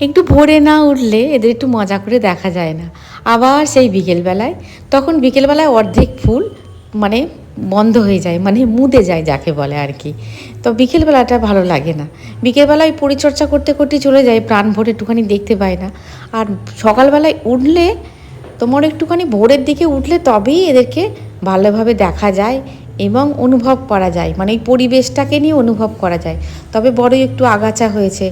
একটু ভোরে না উঠলে এদের একটু মজা করে দেখা যায় না। আবার সেই বিকেলবেলায়, তখন বিকেলবেলায় অর্ধেক ফুল মানে বন্ধ হয়ে যায় মানে মুদে যায় যাকে বলে আর কি। তো বিকেলবেলাটা ভালো লাগে না। বিকেলবেলায় পরিচর্যা করতে করতে চলে যায়, প্রাণ ভরে একটুখানি দেখতে পায় না। আর সকালবেলায় উঠলে তোমার একটুখানি ভোরের দিকে উঠলে তবেই এদেরকে ভালোভাবে দেখা যায় এবং অনুভব করা যায়। মানে এই পরিবেশটাকে নিয়ে অনুভব করা যায়। তবে বড়ই একটু আগাছা হয়েছে,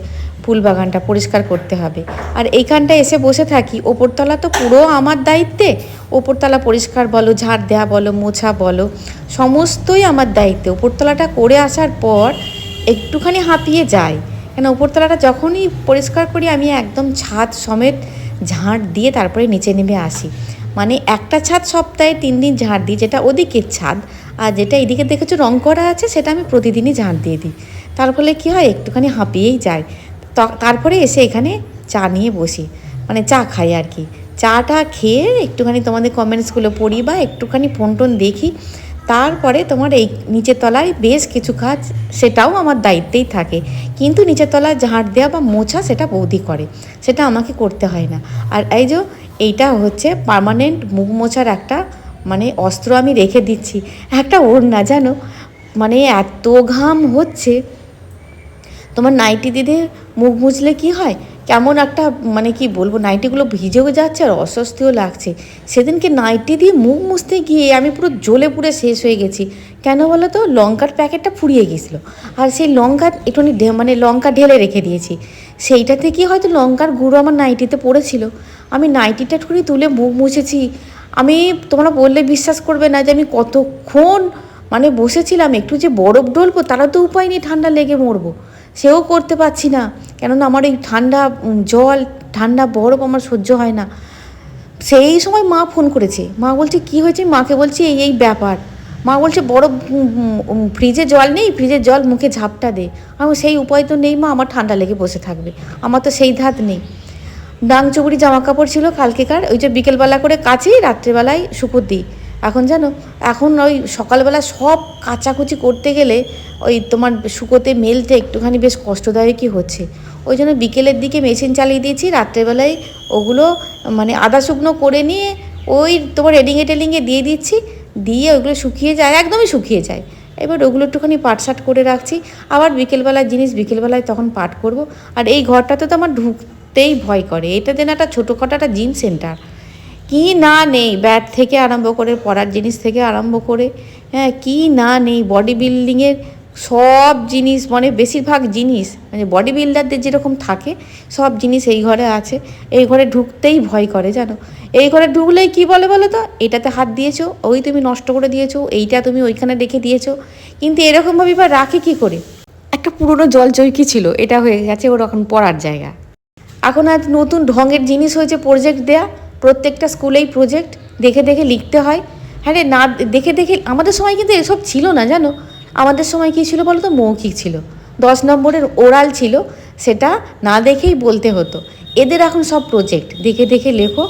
ফুল বাগানটা পরিষ্কার করতে হবে। আর এইখানটা এসে বসে থাকি, ওপরতলা তো পুরো আমার দায়িত্বে। ওপরতলা পরিষ্কার বলো, ঝাড় দেওয়া বলো, মোছা বলো, সমস্তই আমার দায়িত্বে। ওপরতলাটা করে আসার পর একটুখানি হাঁপিয়ে যায় কেন, ওপরতলাটা যখনই পরিষ্কার করি, আমি একদম ছাদ সমেত ঝাঁট দিয়ে তারপরে নিচে নেমে আসি। মানে একটা ছাদ সপ্তাহে তিন দিন ঝাঁট দিই, যেটা ওদিকের ছাদ। আর যেটা এদিকে দেখেছ রং করা আছে, সেটা আমি প্রতিদিনই ঝাঁট দিয়ে দিই। তার ফলে কী হয়, একটুখানি হাঁপিয়েই যায় তারপরে এসে এখানে চা নিয়ে বসি। মানে চা খাই আর কি। চাটা খেয়ে একটুখানি তোমাদের কমেন্টসগুলো পড়ি বা একটুখানি ফোন টোন দেখি। তারপরে তোমার এই নিচের তলায় বেশ কিছু কাজ, সেটাও আমার দায়িত্বেই থাকে। কিন্তু নিচের তলায় ঝাঁট দেওয়া বা মোছা সেটা বৌদি করে। সেটা আমাকে করতে হয় না। আর এই যে, এইটা হচ্ছে পার্মানেন্ট মুখ মোছার একটা মানে অস্ত্র আমি রেখে দিচ্ছি। একটা ওর না জানো? মানে এত ঘাম হচ্ছে। তোমার নাইটি দিদি মুখ মুছলে কি হয়? কেমন একটা মানে কি বলব, নাইটিগুলো ভিজেও যাচ্ছে আর অস্বস্তিও লাগছে। সেদিনকে নাইটি দিয়ে মুখ মুছতে গিয়ে আমি পুরো জ্বলে পুড়ে শেষ হয়ে গেছি। কেন বলো তো? লঙ্কার প্যাকেটটা ফুরিয়ে গেছিল। আর সেই লঙ্কা একটুখানি মানে লঙ্কা ঢেলে রেখে দিয়েছি। সেইটাতে কি হয়তো লঙ্কার গুঁড়ো আমার নাইটিতে পড়েছিল। আমি নাইটিটা একটুখানি তুলে মুখ মুছেছি। আমি তোমরা বললে বিশ্বাস করবে না যে আমি কতক্ষণ মানে বসেছিলাম, একটু যে বরফ ডলবো তারা তো উপায় নেই ঠান্ডা লেগে মরবো। সেও করতে পারছি না, কেননা আমার এই ঠান্ডা জল, ঠান্ডা বরফ আমার সহ্য হয় না। সেই সময় মা ফোন করেছে, মা বলছে, কি হয়েছে? মাকে বলছি, এই এই ব্যাপার। মা বলছে, বরফ ফ্রিজে জল নেই, ফ্রিজের জল মুখে ঝাপটা দে। আমি সেই উপায় তো নেই মা, আমার ঠান্ডা লেগে বসে থাকবে, আমার তো সেই ধাত নেই। ডাং চুবড়ি জামা কাপড় ছিল কালকেকার ওই যে বিকেলবেলা করে কাচি, রাত্রেবেলায় শুকুর দিই এখন জানো, এখন ওই সকালবেলা সব কাচাকুচি করতে গেলে ওই তোমার শুকোতে মেলতে একটুখানি বেশ কষ্টদায়কই হচ্ছে। ওই জন্য বিকেলের দিকে মেশিন চালিয়ে দিয়েছি, রাত্রেবেলায় ওগুলো মানে আদা শুকনো করে নিয়ে ওই তোমার রেডিংয়ে টেলিংয়ে দিয়ে দিচ্ছি, দিয়ে ওগুলো শুকিয়ে যায়, একদমই শুকিয়ে যায়। এবার ওগুলো একটুখানি পাটসাট করে রাখছি, আবার বিকেলবেলার জিনিস বিকেলবেলায় তখন পাট করব। আর এই ঘরটাতে তো আমার ঢুকতেই ভয় করে। এটাতে না একটা ছোটোখাটো একটা জিম সেন্টার কি না নেই ব্যাট থেকে আরম্ভ করে, পড়ার জিনিস থেকে আরম্ভ করে। হ্যাঁ কি না নেই বডি বিল্ডিংয়ের সব জিনিস মানে বেশিরভাগ জিনিস মানে বডি বিল্ডারদের যেরকম থাকে, সব জিনিস এই ঘরে আছে। এই ঘরে ঢুকতেই ভয় করে, জানো? এই ঘরে ঢুকলেই কি বলে বলো তো? এটাতে হাত দিয়েছ, ওই তুমি নষ্ট করে দিয়েছ, এইটা তুমি ওইখানে রেখে দিয়েছ। কিন্তু এরকমভাবে বা রাখে কি করে? একটা পুরনো জল চৈকি ছিল, এটা হয়ে গেছে ওরকম পড়ার জায়গা। এখন আজ নতুন ঢঙের জিনিস হয়েছে প্রজেক্ট দেয়া। প্রত্যেকটা স্কুলেই প্রজেক্ট দেখে দেখে লিখতে হয়। হ্যাঁ রে না, দেখে দেখে, আমাদের সময় কিন্তু এসব ছিল না, জানো? আমাদের সময় কী ছিল বলো তো মৌখিক ছিল। দশ নম্বরের ওরাল ছিল। সেটা না দেখেই বলতে হতো। এদের এখন সব প্রজেক্ট দেখে দেখে লেখো।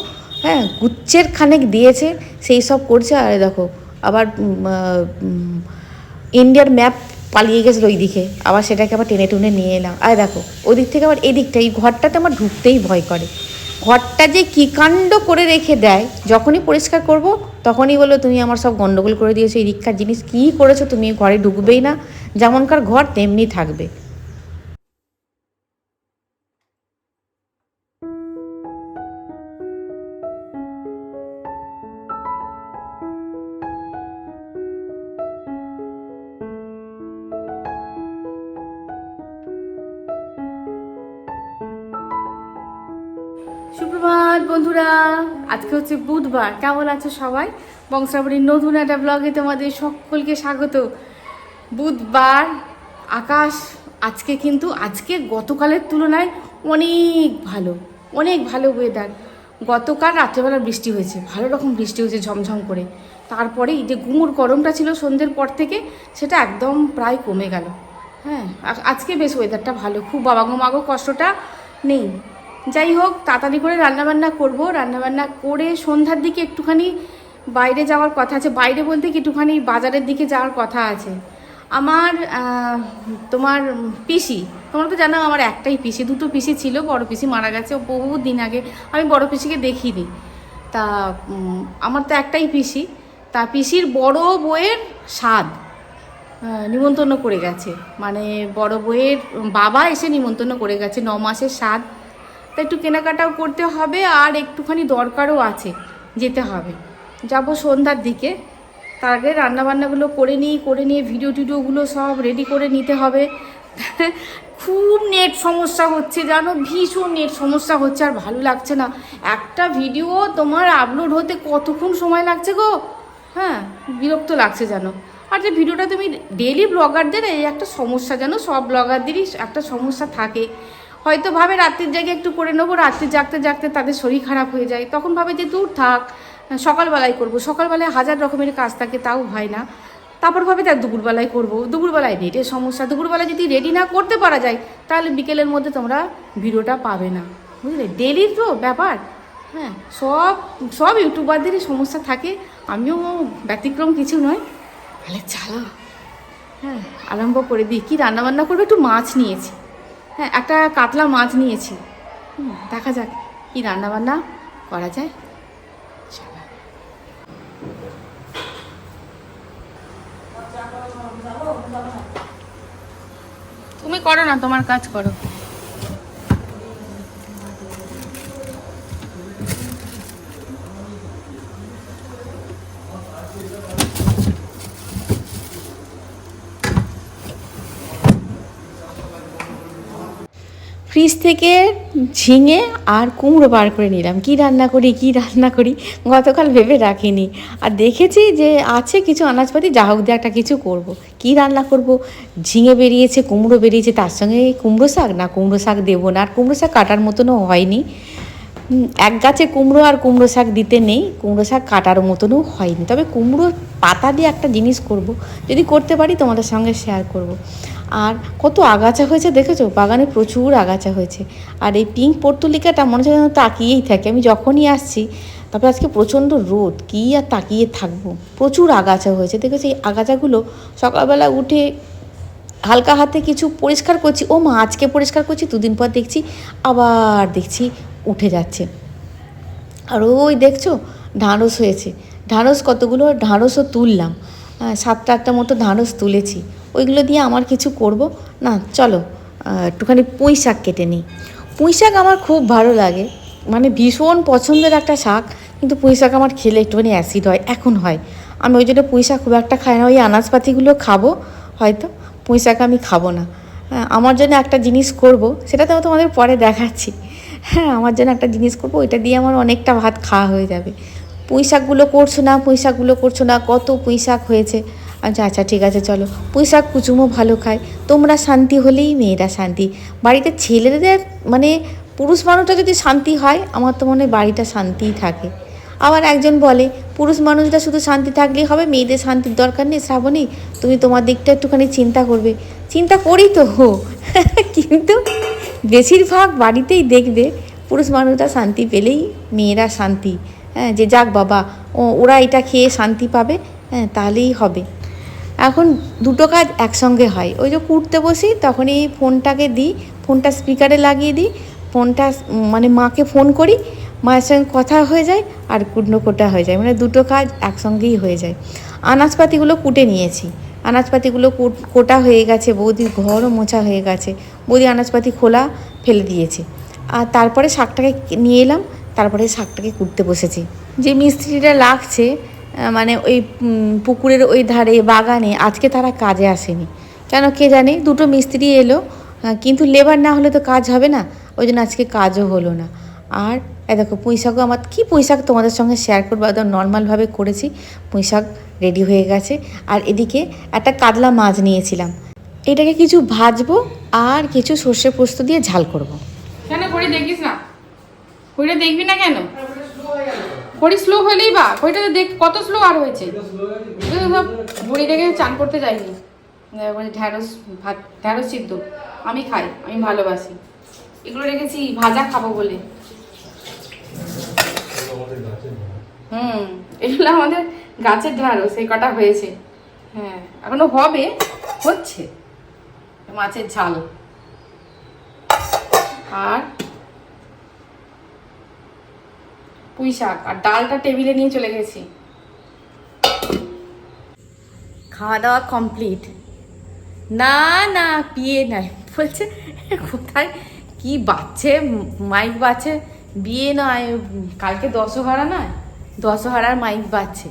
হ্যাঁ গুচ্ছের খানেক দিয়েছে, সেই সব করছে। আর দেখো, আবার ইন্ডিয়ার ম্যাপ পালিয়ে গেছিল ওই দিকে। আবার সেটাকে আবার টেনে টুনে নিয়ে এলাম। আর দেখো ওই দিক থেকে আবার এদিকটা, এই ঘরটাতে আমার ঢুকতেই ভয় করে। ঘরটা যে কী কাণ্ড করে রেখে দেয়, যখনই পরিষ্কার করব, তখনই বলো তুমি আমার সব গণ্ডগোল করে দিয়েছ, এই রিক্ষার জিনিস কী করেছ, তুমি ঘরে ঢুকবেই না। যেমনকার ঘর, তেমনি থাকবে। সুপ্রভাত, বন্ধুরা। আজকে হচ্ছে বুধবার। কেমন আছো সবাই? বংশাবলীর নতুন একটা ব্লগে তোমাদের সকলকে স্বাগত। বুধবার, আকাশ আজকে কিন্তু, আজকে গতকালের তুলনায় অনেক ভালো অনেক ভালো ওয়েদার গতকাল রাত্রেবেলা বৃষ্টি হয়েছে, ভালো রকম বৃষ্টি হয়েছে ঝমঝম করে। তারপরে এই যে গুমুর গরমটা ছিল সন্ধ্যের পর থেকে, সেটা একদম প্রায় কমে গেল। হ্যাঁ আজকে বেশ ওয়েদারটা ভালো। খুব বাবা গো মাগো কষ্টটা নেই। যাই হোক তাড়াতাড়ি করে রান্নাবান্না করব। রান্নাবান্না করে সন্ধ্যার দিকে একটুখানি বাইরে যাওয়ার কথা আছে। বাইরে বলতে কি একটুখানি বাজারের দিকে যাওয়ার কথা আছে। আমার তোমার পিসি, তোমরা তো জানো আমার একটাই পিসি, দুটো পিসি ছিল, বড় পিসি মারা গেছে বহু দিন আগে। আমি বড় পিসিকে দেখিনি। তা আমার তো একটাই পিসি, তা পিসির বড় বউয়ের স্বাদ নিমন্ত্রণ করে গেছে। মানে বড় বউয়ের বাবা এসে নিমন্ত্রণ করে গেছে, ন মাসের স্বাদ। তা একটু কেনাকাটাও করতে হবে আর একটুখানি দরকারও আছে, যেতে হবে। যাব সন্ধ্যার দিকে। তার আগে রান্নাবান্নাগুলো করে নিই, করে নিয়ে ভিডিও টিডিওগুলো সব রেডি করে নিতে হবে। খুব নেট সমস্যা হচ্ছে, জানো? ভীষণ নেট সমস্যা হচ্ছে আর ভালো লাগছে না। একটা ভিডিও তোমার আপলোড হতে কতক্ষণ সময় লাগছে গো? হ্যাঁ বিরক্ত লাগছে জানো? আর যে ভিডিওটা তুমি ডেলি ব্লগারদের এই একটা সমস্যা জানো? সব ব্লগারদেরই একটা সমস্যা থাকে। হয়তো ভাবে রাত্রির জায়গায় একটু করে নেব, রাত্রি জাগতে জাগতে তাদের শরীর খারাপ হয়ে যায়। তখন ভাবে যে দূর থাক সকালবেলায় করব। সকালবেলায় হাজার রকমের কাজ থাকে, তাও হয় না। তারপর ভাবে তার দুপুরবেলায় করব। দুপুরবেলায় নেটের সমস্যা। দুপুরবেলায় যদি রেডি না করতে পারা যায়, তাহলে বিকেলের মধ্যে তোমরা ভিডিওটা পাবে না। বুঝলে? ডেলির তো ব্যাপার। হ্যাঁ সব সব ইউটিউবারদেরই সমস্যা থাকে। আমিও ব্যতিক্রম কিছু নয়। তাহলে চালা। হ্যাঁ আরম্ভ করে দিই। কী রান্নাবান্না করবে? একটু মাছ নিয়েছি। হ্যাঁ একটা কাতলা মাছ নিয়েছি। দেখা যাক কী রান্নাবান্না করা যায়। তুমি করো না, তোমার কাজ করো। ফ্রিজ থেকে ঝিঙে আর কুমড়ো বার করে নিলাম। কি রান্না করি, কি রান্না করি, গতকাল ভেবে রাখিনি। আর দেখেছি যে আছে কিছু আনাজপাতি, যা হোক দিয়ে একটা কিছু করব। কি রান্না করব? ঝিঙে বেরিয়েছে, কুমড়ো বেরিয়েছে, তার সঙ্গে কুমড়ো শাক? না, কুমড়ো শাক দেবো না। আর কুমড়ো শাক কাটার মতনও হয়নি। এক গাছে কুমড়ো আর কুমড়ো শাক দিতে নেই, কুমড়ো শাক কাটার মতনও হয়নি। তবে কুমড়ো পাতা দিয়ে একটা জিনিস করব। যদি করতে পারি, তোমাদের সঙ্গে শেয়ার করব। আর কত আগাছা হয়েছে দেখেছ? বাগানে প্রচুর আগাছা হয়েছে। আর এই পিঙ্ক পর্তুলিকাটা মনে হচ্ছে তাকিয়েই থাকে। আমি যখনই আসছি, তারপরে আজকে প্রচণ্ড রোদ, কী আর তাকিয়ে থাকব? প্রচুর আগাছা হয়েছে। দেখেছি এই আগাছাগুলো সকালবেলা উঠে হালকা হাতে কিছু পরিষ্কার করছি। ও মা, আজকে পরিষ্কার করছি, দুদিন পর দেখছি, আবার দেখছি উঠে যাচ্ছে। আর ওই দেখছ, ঢাঁড়স হয়েছে। ঢাঁড়স কতগুলো? ঢাঁড়সও তুললাম। সাতটা আটটা মতো ঢাঁড়স তুলেছি। ওইগুলো দিয়ে আমার কিছু করব। না চলো একটুখানি পুঁই শাক কেটে নিই। পুঁই শাক আমার খুব ভালো লাগে। মানে ভীষণ পছন্দের একটা শাক কিন্তু পুঁই শাক আমার খেলে একটুখানি অ্যাসিড হয় এখন হয়। আমি ওই জন্য পুঁই শাক খুব একটা খাই না ওই আনাজপাতিগুলো খাব হয়তো। পুঁই শাক আমি খাব না। হ্যাঁ, আমার জন্য একটা জিনিস করব সেটা তো তোমাদের পরে দেখাচ্ছি। হ্যাঁ আমার জন্য একটা জিনিস করব ওইটা দিয়ে আমার অনেকটা ভাত খাওয়া হয়ে যাবে। পুঁই শাকগুলো করছ না পুঁই শাকগুলো করছ না কত পুঁই শাক হয়েছে। আচ্ছা আচ্ছা ঠিক আছে, চলো। পুঁই শাক কুচুমও ভালো খায়। তোমরা শান্তি হলেই মেয়েরা শান্তি। বাড়িতে ছেলেদের মানে পুরুষ মানুষটা যদি শান্তি হয়, আমার তো মনে হয় বাড়িটা শান্তিই থাকে। আবার একজন বলে, পুরুষ মানুষরা শুধু শান্তি থাকলেই হবে, মেয়েদের শান্তির দরকার নেই, শ্রাবণী। তুমি তোমার দিকটা একটুখানি চিন্তা করবে। চিন্তা করি তো, হো। কিন্তু বেশিরভাগ বাড়িতেই দেখবে, পুরুষ মানুষরা শান্তি পেলেই মেয়েরা শান্তি। হ্যাঁ যে যাক বাবা, ও, ওরা এটা খেয়ে শান্তি পাবে হ্যাঁ তাহলেই হবে। এখন দুটো কাজ একসঙ্গে হয়। ওই যে কুটতে বসি, তখনই ফোনটাকে দিই, ফোনটা স্পিকারে লাগিয়ে দিই, ফোনটা মানে মাকে ফোন করি, মায়ের সঙ্গে কথা হয়ে যায় আর কুটনো কোটা হয়ে যায়। মানে দুটো কাজ একসঙ্গেই হয়ে যায়। আনাজপাতিগুলো কুটে নিয়েছি। আনাজপাতিগুলো কুট- হয়ে গেছে, বৌদির ঘরও মোছা হয়ে গেছে। বৌদি আনাজপাতি খোলা ফেলে দিয়েছে। আর তারপরে শাকটাকে নিয়ে এলাম, তারপরে শাকটাকে কুটতে বসেছি। যে মিস্ত্রিটা লাগছে মানে ওই পুকুরের ওই ধারে, বাগানে আজকে তারা কাজে আসেনি। কেন কে জানে? দুটো মিস্ত্রি এলো কিন্তু লেবার না হলে তো কাজ হবে না। ওই জন্য আজকে কাজও হলো না। আর দেখো, পুঁইশাকও আমার, কী পুঁইশাক তোমাদের সঙ্গে শেয়ার করব? একদম নর্মালভাবে করেছি। পুঁইশাক রেডি হয়ে গেছে। আর এদিকে একটা কাতলা মাছ নিয়েছিলাম। এটাকে কিছু ভাজবো আর কিছু সর্ষে পোস্ত দিয়ে ঝাল করব। কেন করে দেখিস না? করে দেখবি না কেন? কড়ি স্লো হলেই বা কইটা তো দেখ কত স্লো আর হয়েছে? ভুড়ি রেখে চান করতে যাইনি। ঢ্যাঁড়স ভাত, ঢ্যাঁড়স সিদ্ধ। আমি খাই, আমি ভালোবাসি। এগুলো রেখেছি, ভাজা খাব বলে। হুম, এগুলো আমাদের গাছের ঢ্যাঁড়স, এই কটা হয়েছে। হ্যাঁ এখনও হবে, হচ্ছে। মাছের ঝাল। আর পুঁই শাক আর ডালটা টেবিলে নিয়ে চলে গেছি। খাওয়া দাওয়া কমপ্লিট না না, বিয়ে নাই। বলছে, কোথায়? কি বাচ্চে মাইক বাজছে। বিয়ে নয়, কালকে দশহারা নয়? দশহারার মাইক বাজছে।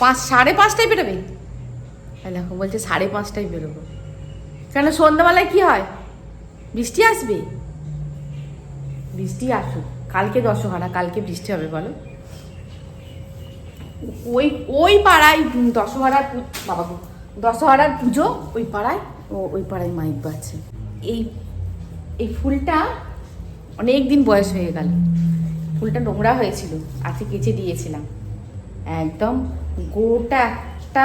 পাঁচ, সাড়ে পাঁচটায় বেরোবে? দেখো বলছে সাড়ে পাঁচটায় বেরোবো। কেন সন্ধ্যাবেলায় কি হয়? বৃষ্টি আসবে? বৃষ্টি আসুক, কালকে দশহারা, কালকে বৃষ্টি হবে, বলো। ওই ওই পাড়ায় দশহরার বাবা দশহরার পুজো, ওই পাড়ায়, ও, ওই পাড়ায় মাইক বাজছে। এই এই ফুলটা অনেক দিন বয়স হয়ে গেল। ফুলটা নোংরা হয়েছিল, আজকে কেচে দিয়েছিলাম। একদম গোটা একটা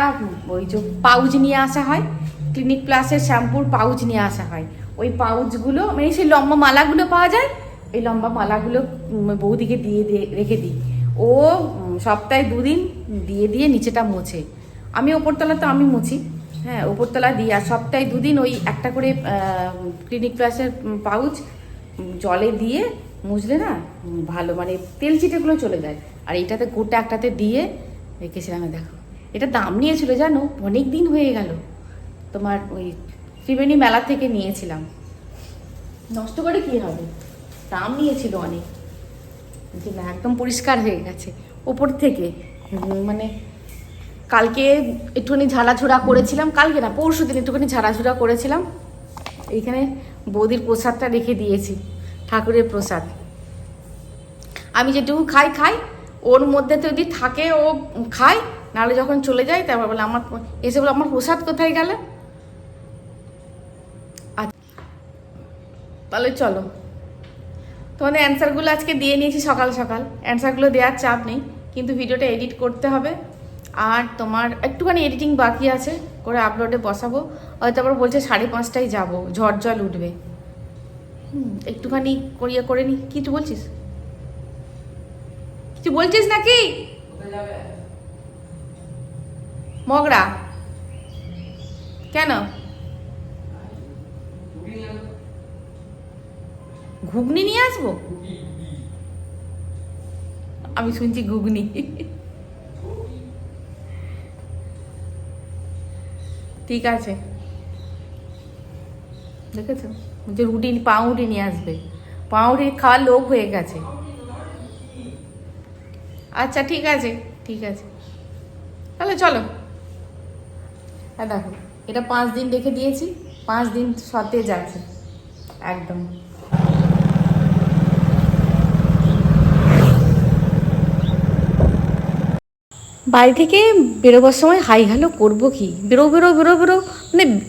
ওই যে পাউচ নিয়ে আসা হয়, ক্লিনিক প্লাসের শ্যাম্পুর পাউচ নিয়ে আসা হয়। ওই পাউচগুলো মানে সেই লম্বা মালাগুলো পাওয়া যায় ওই লম্বা মালাগুলো বৌদিকে দিয়ে দিয়ে রেখে দিই। ও সপ্তাহে দুদিন দিয়ে দিয়ে নিচেটা মোছে। আমি ওপরতলা তো আমি মুছি। হ্যাঁ ওপরতলা দিই আর সপ্তাহে দুদিন ওই একটা করে ক্লিনিক প্লাসের পাউচ জলে দিয়ে মুছলে না ভালো মানে তেল চিটেগুলো চলে যায়। আর এটাতে গোটা একটাতে দিয়ে রেখেছিলাম দেখো। এটা দাম নিয়েছিল, জানো? অনেক দিন হয়ে গেল। তোমার ওই ত্রিবেণী মেলা থেকে নিয়েছিলাম। নষ্ট করে কি হবে? দাম নিয়েছিল অনেক। যে না একদম পরিষ্কার হয়ে গেছে। ওপর থেকে মানে কালকে একটুখানি ঝাড়াঝোড়া করেছিলাম কালকে না পরশু দিন একটুখানি ঝাড়াঝোড়া করেছিলাম। এইখানে বৌদির প্রসাদটা রেখে দিয়েছি ঠাকুরের প্রসাদ। আমি যেটুকু খাই খাই। ওর মধ্যে তো যদি থাকে ও খায় নাহলে যখন চলে যায় তারপর বলে আমার এসে বলে আমার প্রসাদ কোথায় গেল? আচ্ছা, তাহলে চলো। তোমাদের অ্যান্সারগুলো আজকে দিয়ে নিয়েছি সকাল সকাল। অ্যান্সারগুলো দেওয়ার চাপ নেই কিন্তু ভিডিওটা এডিট করতে হবে। আর তোমার একটুখানি এডিটিং বাকি আছে করে আপলোডে বসাবো। হয়তো আবার বলছে সাড়ে পাঁচটায় যাব ঝড় জল উঠবে। হুম, একটুখানি করিয়ে করে নি। কিছু বলছিস? কিছু বলছিস নাকি? মগরা। কেন? ঘুগনি নিয়ে আসব? আমি শুনছি ঘুগনি। ঠিক আছে। দেখেছ? যে রুটি পাউরুটি নিয়ে আসবে। পাউরুটি খাওয়ার লোভ হয়ে গেছে। আচ্ছা ঠিক আছে ঠিক আছে। তাহলে চলো। হ্যাঁ দেখো, এটা পাঁচ দিন রেখে দিয়েছি। পাঁচ দিন সতেজ আছে একদম। বাড়ি থেকে বেরোবার সময়, হাই, হ্যালো, করব কি? বেরো বেরো বেরো বেরো। মানে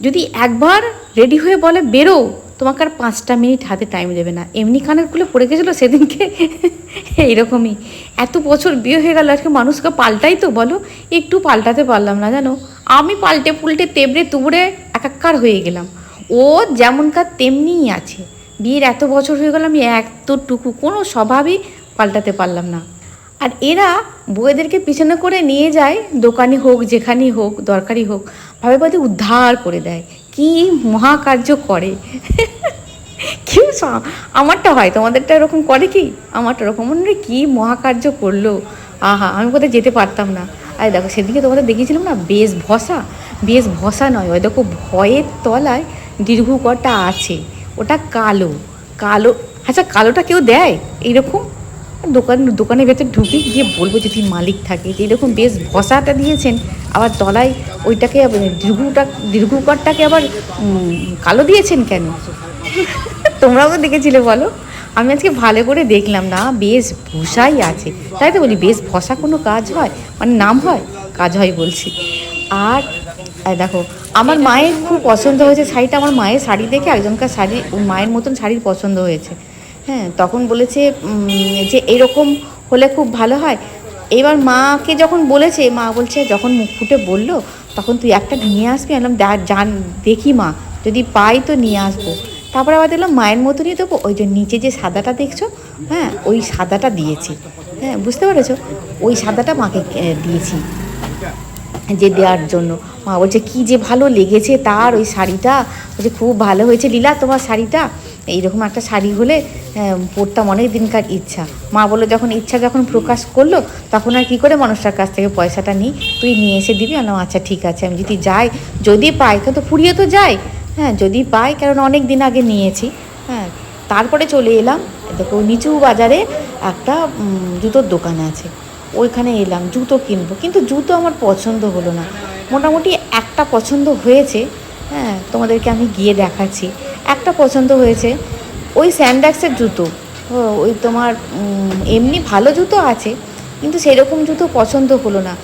যদি একবার রেডি হয়ে বলে, বেরো, তোমাকে আর পাঁচটা মিনিট হাতে টাইম দেবে না। এমনি কানের খুলে পড়ে গেছিল সেদিনকে? এইরকমই। এত বছর বিয়ে হয়ে গেল, আজকে মানুষকে পাল্টাই তো, বলো? একটু পাল্টাতে পারলাম না, জানো? আমি পাল্টে পুল্টে তেবড়ে তুবড়ে একাকার হয়ে গেলাম। ও যেমনকার তেমনিই আছে। বিয়ের এত বছর হয়ে গেল, আমি এতটুকু কোনো স্বভাবই পাল্টাতে পারলাম না। আর এরা বউয়েদেরকে পিছনে করে নিয়ে যায় দোকানি হোক, যেখানেই হোক দরকারি হোক, ভাবে ভাবে উদ্ধার করে দেয়। কি মহাকার্য করে। কেউ আমারটা হয়, তোমাদেরটা এরকম করে কি? আমারটা এরকম, মনে কি মহাকার্য করল। আহা, আমি কোথায় যেতে পারতাম না। আর দেখো সেদিকে তোমাদের দেখিয়েছিলাম না, বেশ ভসা বেশ ভসা নয়, ওই দেখো ভয়ের তলায় দীর্ঘকটা আছে, ওটা কালো কালো আচ্ছা কালোটা কেউ দেয়? এইরকম? দোকান, দোকানের ভেতর ঢুকে গিয়ে বলব যদি মালিক থাকে। যে এরকম বেশ ভসাটা দিয়েছেন। আবার তলায় ওইটাকে দীর্ঘটা, দীর্ঘকরটাকে আবার কালো দিয়েছেন কেন? তোমরাও তো দেখেছিলে বলো। আমি আজকে ভালো করে দেখলাম না, বেশ ভূষাই আছে। তাই তো বলি, বেশ ভসা কোনো কাজ হয়? মানে নাম হয়? কাজ হয় বলছি। আর দেখো, আমার মায়ের খুব পছন্দ হয়েছে শাড়িটা। আমার মায়ের শাড়ি দেখে একজনকার শাড়ি, মায়ের মতন শাড়ির পছন্দ হয়েছে। হ্যাঁ তখন বলেছে যে এরকম হলে খুব ভালো হয়। এবার মাকে যখন বলেছে মা বলছে যখন মুখ ফুটে বলল তখন তুই একটা নিয়ে আসবি? আমি বললাম, জান দেখি মা যদি পাই তো নিয়ে আসব। তারপরে আবার দেখলাম মায়ের মতনই দেবো। ওই যে নিচে যে সাদাটা দেখছ হ্যাঁ ওই সাদাটা দিয়েছি। হ্যাঁ বুঝতে পেরেছ? ওই সাদাটা মাকে দিয়েছি যে দেওয়ার জন্য। মা বলছে কি যে ভালো লেগেছে তার ওই শাড়িটা। বলছে খুব ভালো হয়েছে। লীলা তোমার শাড়িটা? এইরকম একটা শাড়ি হলে পরতাম অনেক দিনকার ইচ্ছা। মা বলে যখন ইচ্ছা যখন প্রকাশ করল, তখন আর কী করে মানুষটার কাছ থেকে পয়সাটা নিই? তুই নিয়ে এসে দিবি? আলাম আচ্ছা ঠিক আছে। আমি যদি যাই, যদি পাই, তো ফুরিয়ে তো যাই। হ্যাঁ যদি পাই, কারণ অনেক দিন আগে নিয়েছি। হ্যাঁ তারপরে চলে এলাম। দেখো নিচু বাজারে একটা জুতোর দোকান আছে। ওইখানে এলাম, জুতো কিনবো। কিন্তু জুতো আমার পছন্দ হলো না। মোটামুটি একটা পছন্দ হয়েছে। হ্যাঁ তোমাদেরকে আমি গিয়ে দেখাচ্ছি। একটা পছন্দ হয়েছে। ওই স্যান্ডাক্সের জুতো। ওই তোমার এমনি ভালো জুতো আছে, কিন্তু সেরকম জুতো পছন্দ হলো না।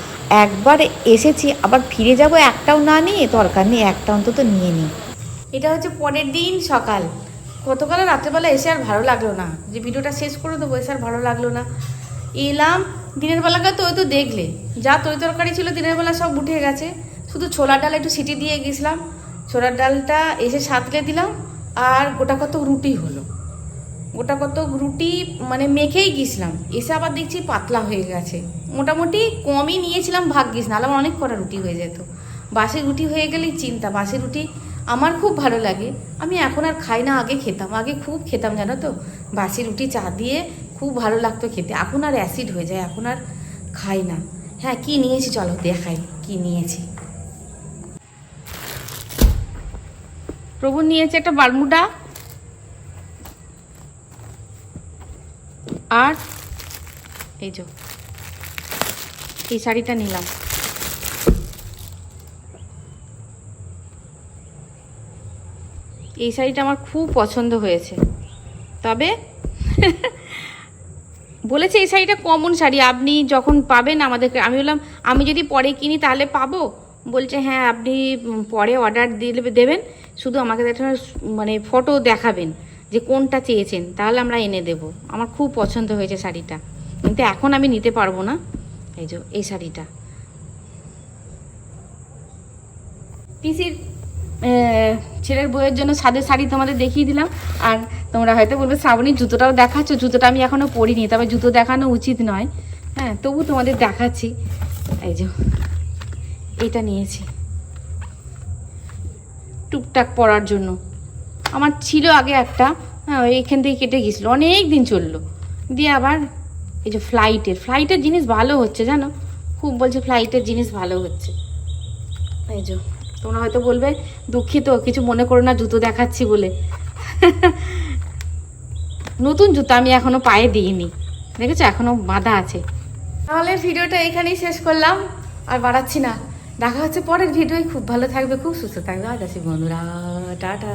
একবার এসেছি, আবার ফিরে যাব একটাও না নিয়ে, দরকার নেই, একটা অন্তত নিয়ে নিই। এটা হচ্ছে পরের দিন সকাল। গতকাল রাত্রেবেলা এসে আর ভালো লাগল না। যে ভিডিওটা শেষ করে দেবো, এসে আর ভালো লাগল না। এলাম, দিনের বেলাকার তো ওই তো দেখলে। যা তরি তরকারি ছিল, দিনের বেলা সব উঠে গেছে। শুধু ছোলার ডাল একটু সিটি দিয়ে গেছিলাম। ছোলার ডালটা এসে সাঁতলে দিলাম। আর গোটা কত রুটি হলো। গোটা কত রুটি মানে মেখেই গেছিলাম এসে আবার দেখছি পাতলা হয়ে গেছে। মোটামুটি কমই নিয়েছিলাম ভাগ্যিস, নাহলে আমার অনেক কটা রুটি হয়ে যেত। বাসি রুটি হয়ে গেলেই চিন্তা, বাসি রুটি আমার খুব ভালো লাগে। আমি এখন আর খাই না, আগে খেতাম, আগে খুব খেতাম, জানো তো? বাসি রুটি, চা দিয়ে খুব ভালো লাগতো খেতে। এখন আর অ্যাসিড হয়ে যায়, এখন আর খাই না। হ্যাঁ কি নিয়েছি চলো দেখাই, কি নিয়েছি। প্রভু নিয়েছে একটা বারমুডা আর এই যে, এই শাড়িটা নিলাম। এই শাড়িটা আমার খুব পছন্দ হয়েছে। তবে বলেছে এই শাড়িটা কমন শাড়ি, আপনি যখন পাবেন আমাদেরকে, আমি বললাম, আমি যদি পরে কিনি তাহলে পাবো? বলছে হ্যাঁ আপনি পরে অর্ডার দিলে দেবেন। শুধু আমাকে একটা মানে ফটো দেখাবেন যে কোনটা চেয়েছেন, তাহলে আমরা এনে দেব। আমার খুব পছন্দ হয়েছে শাড়িটা। কিন্তু এখন আমি নিতে পারব না। এই যে, এই শাড়িটা। পিসির ছেলের বইয়ের জন্য সাদের শাড়ি তোমাদের দেখিয়ে দিলাম। আর তোমরা হয়তো বলবে শ্রাবণীর জুতোটাও দেখাচ্ছ। জুতোটা আমি এখনও পরিনি। তবে জুতো দেখানো উচিত নয়। হ্যাঁ তবু তোমাদের দেখাচ্ছি। এই যে এইটা নিয়েছি। টুকটাক পরার জন্য। আমার ছিল আগে একটা হ্যাঁ এখান থেকে কেটে গেছিল। অনেক দিন চলল। দিয়ে আবার এই যে ফ্লাইটের ফ্লাইটের জিনিস ভালো হচ্ছে, জানো? খুব বলছে ফ্লাইটের জিনিস ভালো হচ্ছে। এই যে, তোমরা হয়তো বলবে, দুঃখিত, কিছু মনে করো না, জুতো দেখাচ্ছি বলে। নতুন জুতো আমি এখনও পায়ে দিইনি। দেখেছ? এখনও বাঁধা আছে। তাহলে ভিডিওটা এখানেই শেষ করলাম। আর বাড়াচ্ছি না। দেখা হচ্ছে পরের ভিডিওই খুব ভালো থাকবে খুব সুস্থ থাকবে। আজ আসি বন্ধুরা। টাটা।